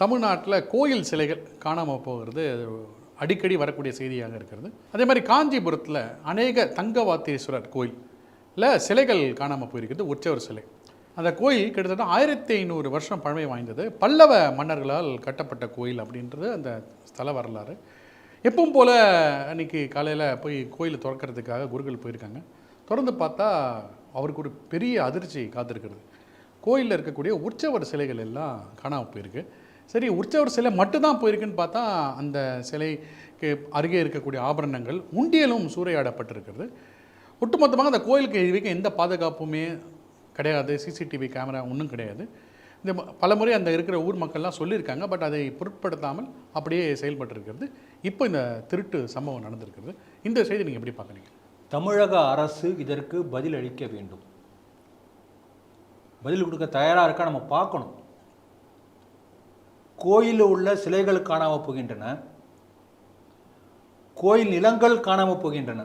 தமிழ்நாட்டில் கோயில் சிலைகள் காணாமல் போகிறது அடிக்கடி வரக்கூடிய செய்தியாக இருக்கிறது. அதே மாதிரி காஞ்சிபுரத்தில் அநேக தங்கவாத்தீஸ்வரர் கோயிலில் சிலைகள் காணாமல் போயிருக்கிறது உற்சவர் சிலை. அந்த கோயில் கிட்டத்தட்ட ஆயிரத்தி ஐநூறு வருஷம் பழமை வாய்ந்தது. பல்லவ மன்னர்களால் கட்டப்பட்ட கோயில் அப்படின்றது அந்த ஸ்தல வரலாறு. எப்பவும் போல் அன்னைக்கு காலையில் போய் கோயிலை திறக்கிறதுக்காக குருக்கள் போயிருக்காங்க. திறந்து பார்த்தா அவருக்கு ஒரு பெரிய அதிர்ச்சி காத்திருக்கிறது. கோயிலில் இருக்கக்கூடிய உற்சவர் சிலைகள் எல்லாம் காணாமல் போயிருக்கு. சரி உற்சவர் சிலை மட்டும்தான் போயிருக்குன்னு பார்த்தா அந்த சிலைக்கு அருகே இருக்கக்கூடிய ஆபரணங்கள் உண்டியலும் சூறையாடப்பட்டிருக்கிறது. ஒட்டுமொத்தமாக அந்த கோயிலுக்கு வரைக்கும் எந்த பாதுகாப்புமே கிடையாது. சிசிடிவி கேமரா ஒன்றும் கிடையாது. இந்த பல முறை அந்த இருக்கிற ஊர் மக்கள்லாம் சொல்லியிருக்காங்க. பட் அதை பொருட்படுத்தாமல் அப்படியே செயல்பட்டிருக்கிறது. இப்போ இந்த திருட்டு சம்பவம் நடந்திருக்கிறது. இந்த செய்தி நீங்கள் எப்படி பார்க்குறீங்க? தமிழக அரசு இதற்கு பதில் அளிக்க வேண்டும். பதில் கொடுக்க தயாராக இருக்கா? நம்ம பார்க்கணும். கோயிலில் உள்ள சிலைகள் காணாமல் போகின்றன. கோயில் நிலங்கள் காணாமல் போகின்றன.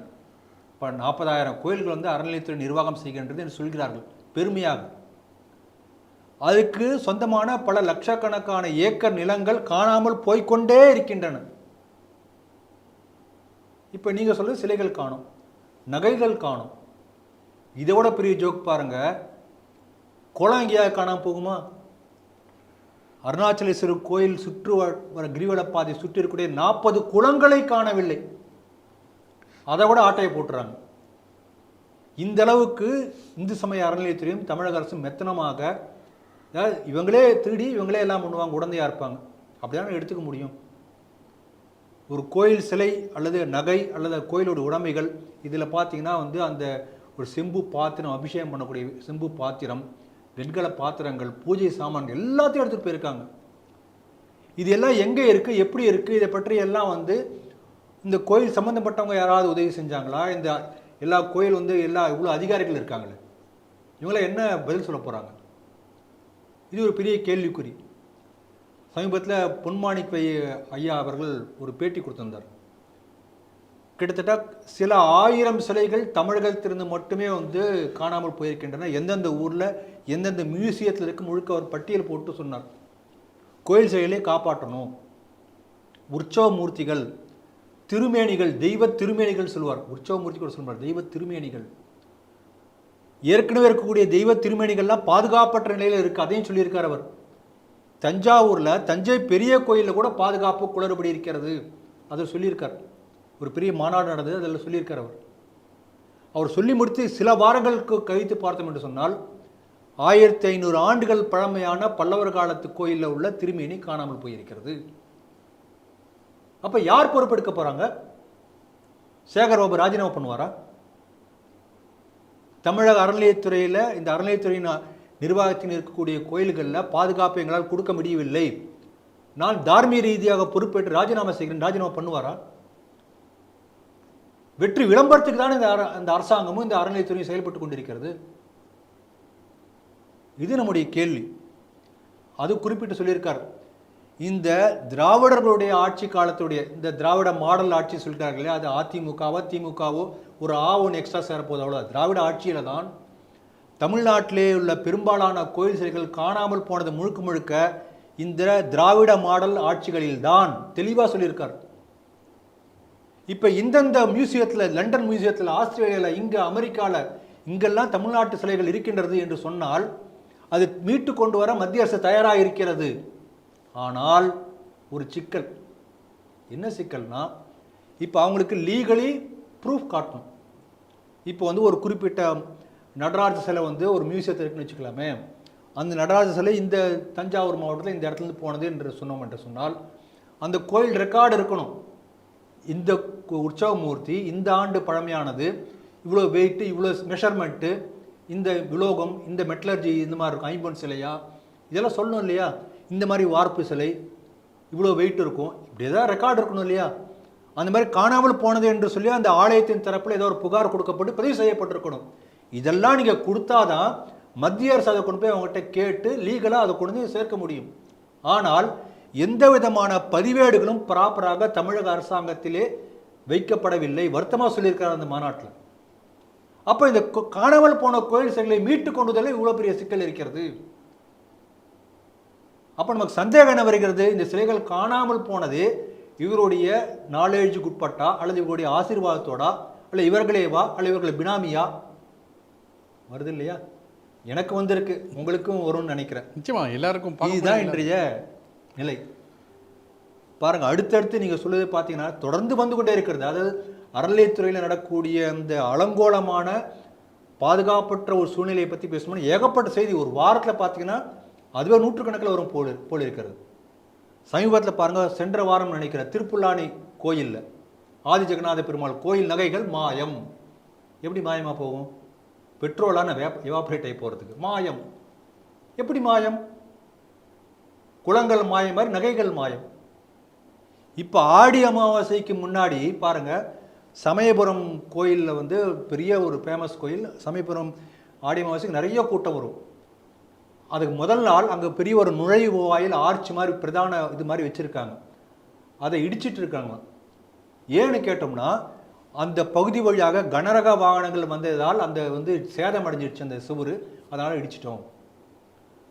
இப்போ நாற்பதாயிரம் கோயில்கள் வந்து அறநிலையத்துறை நிர்வாகம் செய்கின்றது என்று சொல்கிறார்கள். பெருமையாக. அதுக்கு சொந்தமான பல லட்சக்கணக்கான ஏக்கர் நிலங்கள் காணாமல் போய்க்கொண்டே இருக்கின்றன. இப்போ நீங்கள் சொல்ல சிலைகள் காணும். நகைகள் காணும். இதோட பெரிய ஜோக் பாருங்கள் குளம் எங்கேயாவது காணாமல் போகுமா? அருணாச்சலேஸ்வரர் கோயில் சுற்று வ- வர கிரிவல சுற்றி இருக்கக்கூடிய நாற்பது குளங்களை காணவில்லை. அதை விட ஆட்டையை போட்டுறாங்க. இந்த அளவுக்கு இந்து சமய அறநிலையத்துறையும் தமிழக அரசும் மெத்தனமாக இவங்களே திருடி இவங்களே எல்லாம் பண்ணுவாங்க உடந்தையா இருப்பாங்க. அப்படிதானே எடுத்துக்க முடியும். ஒரு கோயில் சிலை அல்லது நகை அல்லது கோயிலோட உடைமைகள் இதில் பார்த்தீங்கன்னா வந்து அந்த ஒரு செம்பு பாத்திரம் அபிஷேகம் பண்ணக்கூடிய செம்பு பாத்திரம் வெண்கல பாத்திரங்கள் பூஜை சாமான்கள் எல்லாத்தையும் எடுத்துகிட்டு போயிருக்காங்க. இது எல்லாம் எங்கே இருக்குது எப்படி இருக்குது இதை பற்றி எல்லாம் வந்து இந்த கோயில் சம்மந்தப்பட்டவங்க யாராவது உதவி செஞ்சாங்களா? இந்த எல்லா கோயில் வந்து எல்லா இவ்வளோ அதிகாரிகள் இருக்காங்களே. இவங்களாம் என்ன பதில் சொல்ல போகிறாங்க இது ஒரு பெரிய கேள்விக்குறி. சமீபத்தில் பொன்மாணிக் ஐயா அவர்கள் ஒரு பேட்டி கொடுத்துருந்தார். கிட்டத்தட்ட சில ஆயிரம் சிலைகள் தமிழகத்திலிருந்து மட்டுமே வந்து காணாமல் போயிருக்கின்றன. எந்தெந்த ஊரில் எந்தெந்த மியூசியத்தில் இருக்கு முழுக்க ஒரு பட்டியல் போட்டு சொன்னார். கோயில் சிலைகளே காப்பாற்றணும். உற்சவ மூர்த்திகள் திருமேனிகள் தெய்வ திருமேனிகள் சொல்லுவார் உற்சவ மூர்த்தி கூட சொல்வார். தெய்வ திருமேனிகள். ஏற்கனவே இருக்கக்கூடிய தெய்வ திருமேனிகள்லாம் பாதுகாப்பற்ற நிலையில் இருக்குது அதையும் சொல்லியிருக்கார் அவர். தஞ்சாவூரில் தஞ்சை பெரிய கோயிலில் கூட பாதுகாப்பு குளறுபடி இருக்கிறது. அதை சொல்லியிருக்கார். ஒரு பெரிய மாநாடு நடந்தது அதில் சொல்லியிருக்கார் அவர். அவர் சொல்லி முடித்து சில வாரங்களுக்கு கழித்து பார்த்தோம் என்று சொன்னால் ஆயிரத்தி ஐநூறு ஆண்டுகள் பழமையான பல்லவர் காலத்து கோயிலில் உள்ள திருமேனி காணாமல் போயிருக்கிறது. அப்போ யார் பொறுப்பெடுக்க போகிறாங்க சேகர் பாபு ராஜினாமா பண்ணுவாரா? தமிழக அறநிலையத்துறையில் இந்த அறநிலையத்துறையின் நிர்வாகத்தில் இருக்கக்கூடிய கோயில்களில் பாதுகாப்பு எங்களால் கொடுக்க முடியவில்லை. நான் தார்மீக ரீதியாக பொறுப்பேற்று ராஜினாமா செய்கிறேன் ராஜினாமா பண்ணுவாரா? வெற்றி விளம்பரத்துக்கு தானே இந்த அர- இந்த அரசாங்கமும் இந்த அறநிலைத்துறையும் செயல்பட்டு கொண்டிருக்கிறது? இது நம்முடைய கேள்வி. அது குறிப்பிட்டு சொல்லியிருக்கார். இந்த திராவிடர்களுடைய ஆட்சி காலத்துடைய இந்த திராவிட மாடல் ஆட்சி சொல்கிறார்களே அது அதிமுகவோ திமுகவோ ஒரு ஆ ஒன்று எக்ஸ்ட்ரா சேரப்போது அவ்வளோ திராவிட ஆட்சியில் தான் தமிழ்நாட்டிலே உள்ள பெரும்பாலான கோயில் சிலைகள் காணாமல் போனது முழுக்க முழுக்க இந்த திராவிட மாடல் ஆட்சிகளில் தான் தெளிவாக சொல்லியிருக்கார். இப்போ இந்தந்த மியூசியத்தில் லண்டன் மியூசியத்தில் ஆஸ்திரேலியாவில் இங்கே அமெரிக்காவில் இங்கெல்லாம் தமிழ்நாட்டு சிலைகள் இருக்கின்றது என்று சொன்னால் அது மீட்டு கொண்டு வர மத்திய அரசு தயாராக இருக்கிறது ஆனால் ஒரு சிக்கல். என்ன சிக்கல்னா இப்போ அவங்களுக்கு லீகலி ப்ரூஃப் காட்டணும். இப்போ வந்து ஒரு குறிப்பிட்ட நடராஜ சிலை வந்து ஒரு மியூசியத்தில் இருக்குன்னு வச்சுக்கலாமே. அந்த நடராஜ சிலை இந்த தஞ்சாவூர் மாவட்டத்தில் இந்த இடத்துல இருந்து போனது என்று சொன்னோம் என்று சொன்னால் அந்த கோயில் ரெக்கார்டு இருக்கணும். இந்த கு- உற்சவ மூர்த்தி இந்த ஆண்டு பழமையானது இவ்வளோ வெயிட்டு இவ்வளோ மெஷர்மெண்ட்டு இந்த விலோகம் இந்த மெட்டலர்ஜி இந்த மாதிரி இருக்கும் ஐம்பொன் சிலையா? இதெல்லாம் சொல்லணும் இல்லையா? இந்த மாதிரி வார்ப்பு சிலை இவ்வளோ வெயிட் இருக்கும். இப்படி ஏதாவது ரெக்கார்டு இருக்கணும் இல்லையா? அந்த மாதிரி காணாமல் போனது என்று சொல்லி அந்த ஆலயத்தின் தரப்பில் ஏதோ ஒரு புகார் கொடுக்கப்பட்டு பதிவு செய்யப்பட்டிருக்கணும். இதெல்லாம் நீங்கள் கொடுத்தாதான் மத்திய அரசு அதை கொண்டு போய் அவங்ககிட்ட கேட்டு லீகலாக அதை கொண்டு சேர்க்க முடியும். ஆனால் எந்த விதமான பதிவேடுகளும் ப்ராப்பராக தமிழக அரசாங்கத்திலே வைக்கப்படவில்லை. வருத்தமாக சொல்லியிருக்காரு அந்த மாநாட்டில். அப்போ இந்த காணாமல் போன கோயில் சிலைகளை மீட்டு கொண்டு வந்ததில் இவ்வளோ பெரிய சிக்கல் இருக்கிறது? அப்போ நமக்கு சந்தேகம் என்ன வருகிறது? இந்த சிலைகள் காணாமல் போனது இவருடைய நாலேஜுக்கு உட்பட்டா அல்லது இவருடைய ஆசீர்வாதத்தோடா அல்ல இவர்களேவா அல்ல இவர்கள் பினாமியா? வருது இல்லையா? எனக்கு வந்திருக்கு. உங்களுக்கும் வரும்னு நினைக்கிறேன். நிச்சயமா எல்லாருக்கும் இதுதான். இன்றைய நிலை. பாருங்க அடுத்தடுத்து நீங்க சொல்லுவது பார்த்தீங்கன்னா தொடர்ந்து வந்து கொண்டே இருக்கிறது. அதாவது அறநிலையத்துறையில் நடக்கக்கூடிய அந்த அலங்கோலமான பாதுகாப்பற்ற ஒரு சூழ்நிலையை பற்றி பேசணும்னா ஏகப்பட்ட செய்தி ஒரு வாரத்தில் பார்த்தீங்கன்னா அதுவே நூற்றுக்கணக்கில் வரும் போல் போல் இருக்கிறது. சமீபத்தில் பாருங்கள் சென்ற வாரம் நினைக்கிற திருப்புல்லானி கோயிலில் ஆதி ஜெகநாத பெருமாள் கோயில் நகைகள் மாயம். எப்படி மாயமாக போகும்? பெட்ரோலான எவாபரேட் ஆகி போகிறதுக்கு மாயம். எப்படி மாயம்? குளங்கள் மாயம் மாதிரி நகைகள் மாயம். இப்போ ஆடி அமாவாசைக்கு முன்னாடி பாருங்கள் சமயபுரம் கோயிலில் வந்து பெரிய ஒரு ஃபேமஸ் கோயில். சமயபுரம் ஆடி அமாவாசைக்கு நிறைய கூட்டம் வரும். அதுக்கு முதல் நாள் அங்கே பெரிய ஒரு நுழைவு வாயில் ஆர்ச் மாதிரி பிரதான இது மாதிரி வச்சுருக்காங்க. அதை இடிச்சிட்டு இருக்காங்க. ஏன்னு கேட்டோம்னா அந்த பகுதி வழியாக கனரக வாகனங்கள் வந்ததால் அந்த வந்து சேதம் அடைஞ்சிடுச்சு அந்த சுவர். அதனால் இடிச்சிட்டோம்.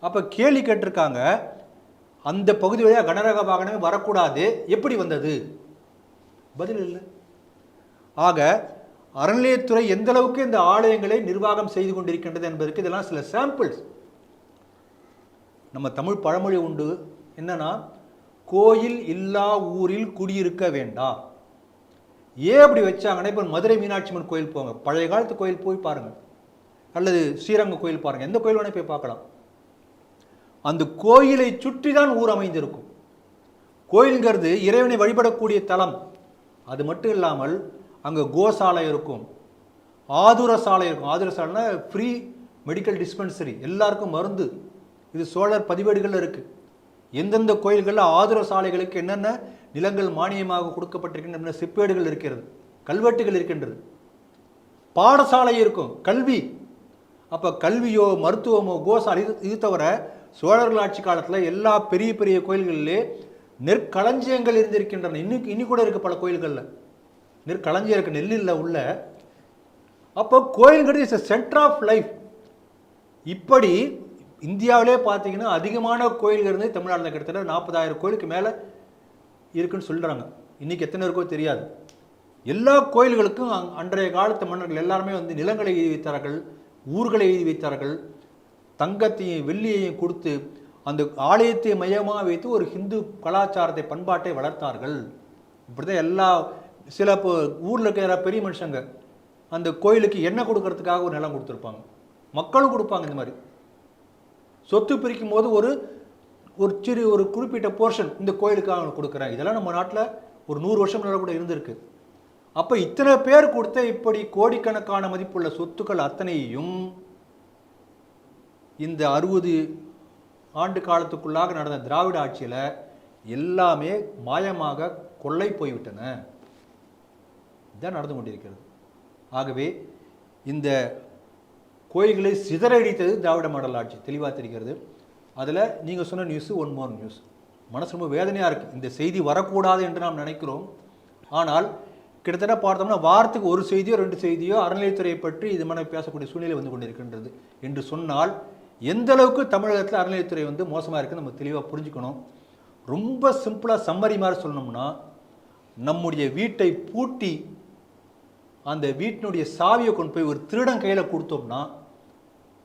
அப்போ கேள்வி கேட்டிருக்காங்க அந்த பகுதி வழியாக கனரக வாகனமே வரக்கூடாது. எப்படி வந்தது? பதில் இல்லை. ஆக அறநிலையத்துறை எந்த அளவுக்கு இந்த ஆலயங்களை நிர்வாகம் செய்து கொண்டிருக்கின்றது என்பதற்கு இதெல்லாம் சில சாம்பிள்ஸ் நம்ம தமிழ் பழமொழி உண்டு. என்னன்னா கோயில் இல்லா ஊரில் குடியிருக்க வேண்டாம். ஏன் அப்படி வச்சாங்கன்னா இப்போ மதுரை மீனாட்சி அம்மன் கோயில் போங்க. பழைய காலத்து கோயில் போய் பாருங்கள் அல்லது ஸ்ரீரங்க கோயில் பாருங்கள் எந்த கோயில் வேணால் போய் பார்க்கலாம். அந்த கோயிலை சுற்றி தான் ஊர் அமைந்திருக்கும். கோயில்ங்கிறது இறைவனை வழிபடக்கூடிய தலம். அது மட்டும் இல்லாமல் அங்கே கோசாலை இருக்கும். ஆதுர சாலை இருக்கும். ஆதுர சாலைனா ஃப்ரீ மெடிக்கல் டிஸ்பென்சரி எல்லாருக்கும் மருந்து. இது சோழர் பதிவேடுகள் இருக்குது எந்தெந்த கோயில்களில் ஆதுர சாலைகளுக்கு என்னென்ன நிலங்கள் மானியமாக கொடுக்கப்பட்டிருக்கின்றன செப்பேடுகள் இருக்கிறது. கல்வெட்டுகள் இருக்கின்றது. பாடசாலை இருக்கும். கல்வி. அப்போ கல்வியோ மருத்துவமோ கோசாலை இது தவிர சோழர்கள் ஆட்சி காலத்தில் எல்லா பெரிய பெரிய கோயில்களிலே நெற்களஞ்சியங்கள் இருந்திருக்கின்றன. இன்னைக்கு இன்னி கூட இருக்குது பல கோயில்களில். நெற்களஞ்சியம் இருக்குது நெல்லில் உள்ள. அப்போ கோயில்கிறது இஸ் சென்டர் ஆஃப் லைஃப் இப்படி இந்தியாவிலே பார்த்தீங்கன்னா அதிகமான கோயில்கள் இருந்து தமிழ்நாட்டில் கிட்டத்தட்ட நாற்பதாயிரம் கோயிலுக்கு மேலே இருக்குன்னு சொல்கிறாங்க இன்னைக்கு எத்தனை இருக்கோ தெரியாது. எல்லா கோயில்களுக்கும் அன்றைய காலத்து மன்னர்கள் எல்லாருமே வந்து நிலங்களை எழுதி வைத்தார்கள் ஊர்களை எழுதி வைத்தார்கள். தங்கத்தையும் வெள்ளியையும் கொடுத்து அந்த ஆலயத்தை மையமாக வைத்து ஒரு ஹிந்து கலாச்சாரத்தை பண்பாட்டை வளர்த்தார்கள். இப்படிதான் எல்லா சில இப்போ ஊரில் இருக்கிற பெரிய மனுஷங்க அந்த கோயிலுக்கு எண்ணெய் கொடுக்கறதுக்காக ஒரு நிலம் கொடுத்துருப்பாங்க. மக்களும் கொடுப்பாங்க இந்த மாதிரி. சொத்து பிரிக்கும் போது ஒரு ஒரு சிறு ஒரு குறிப்பிட்ட போர்ஷன் இந்த கோயிலுக்காக கொடுக்குறேன். இதெல்லாம் நம்ம நாட்டில் ஒரு நூறு வருஷம் கூட இருந்திருக்கு. அப்போ இத்தனை பேர் கொடுத்த இப்படி கோடிக்கணக்கான மதிப்புள்ள சொத்துக்கள் அத்தனையும் இந்த அறுபது ஆண்டு காலத்துக்குள்ளாக நடந்த திராவிட ஆட்சியில் எல்லாமே மாயமாக கொள்ளை போய்விட்டன. இதான் நடந்து கொண்டிருக்கிறது. ஆகவே இந்த கோயில்களை சிதறடித்தது திராவிட மாடல் ஆட்சி தெளிவாக தெரிகிறது. அதில் நீங்கள் சொன்ன நியூஸ் ஒன் மோர் நியூஸ் மனசு ரொம்ப வேதனையாக இருக்குது இந்த செய்தி வரக்கூடாது என்று நாம் நினைக்கிறோம். ஆனால் கிட்டத்தட்ட பார்த்தோம்னா வாரத்துக்கு ஒரு செய்தியோ ரெண்டு செய்தியோ அறநிலையத்துறையை பற்றி இது மாதிரி பேசக்கூடிய சூழ்நிலை வந்து கொண்டிருக்கின்றது. என்று சொன்னால் எந்த அளவுக்கு தமிழகத்தில் அறநிலையத்துறை வந்து மோசமாக இருக்குன்னு நம்ம தெளிவாக புரிஞ்சுக்கணும். ரொம்ப சிம்பிளாக சம்மரி மாதிரி சொல்லணும்னா நம்முடைய வீட்டை பூட்டி அந்த வீட்டினுடைய சாவியை கொண்டு போய் ஒரு திருடன் கையில் கொடுத்தோம்னா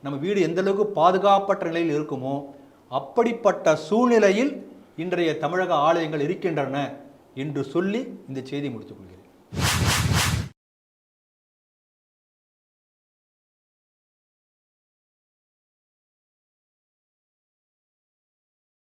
நம்ம வீடு எந்த அளவுக்கு பாதுகாப்பற்ற நிலையில் இருக்குமோ அப்படிப்பட்ட சூழ்நிலையில் இன்றைய தமிழக ஆலயங்கள் இருக்கின்றன என்று சொல்லி இந்த செய்தி முடித்துக் கொள்கிறேன்.